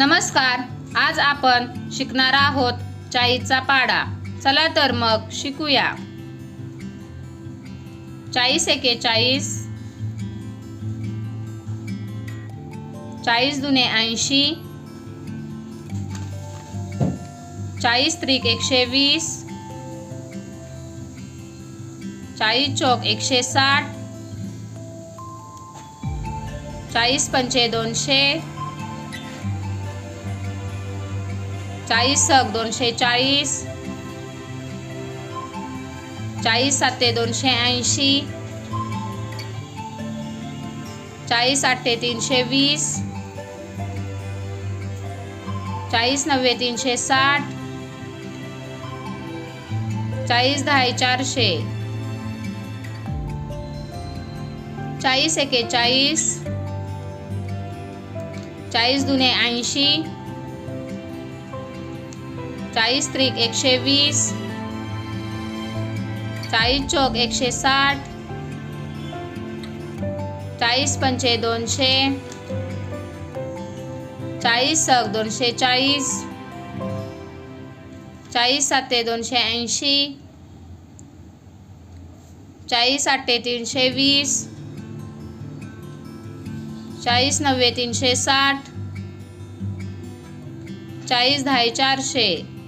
नमस्कार. आज आपण शिकणार आहोत चाळीचा पाडा. चला तर मग शिकूया. चाळीस एके चाळीस. चाळीस दुने ऐंशी. चाळीस त्रिक एकशे वीस. चाळीस चौक एकशे साठ. चाळीस पंचे दोनशे. चाळीस सग दोनशे चाळीस. चाळीस साते दोनशे ऐंशी. चाळीस आठे तीनशे वीस. चाळीस नव्वे तीनशे साठ. चाळीस दहा चारशे. चाळीस एकेचाळीस चाळीस दुने ऐंशी. चाळीस त्रिक एकशे वीस. चाळीस चौक एकशे साठ. चाळीस पंचे दोनशे. चाळीस सक दोनशे चाळीस. चाळीस साते दोनशे ऐंशी. चाळीस आठे तीनशे वीस. चाळीस नव्वे तीनशे साठ. चाळीस दहा चारशे.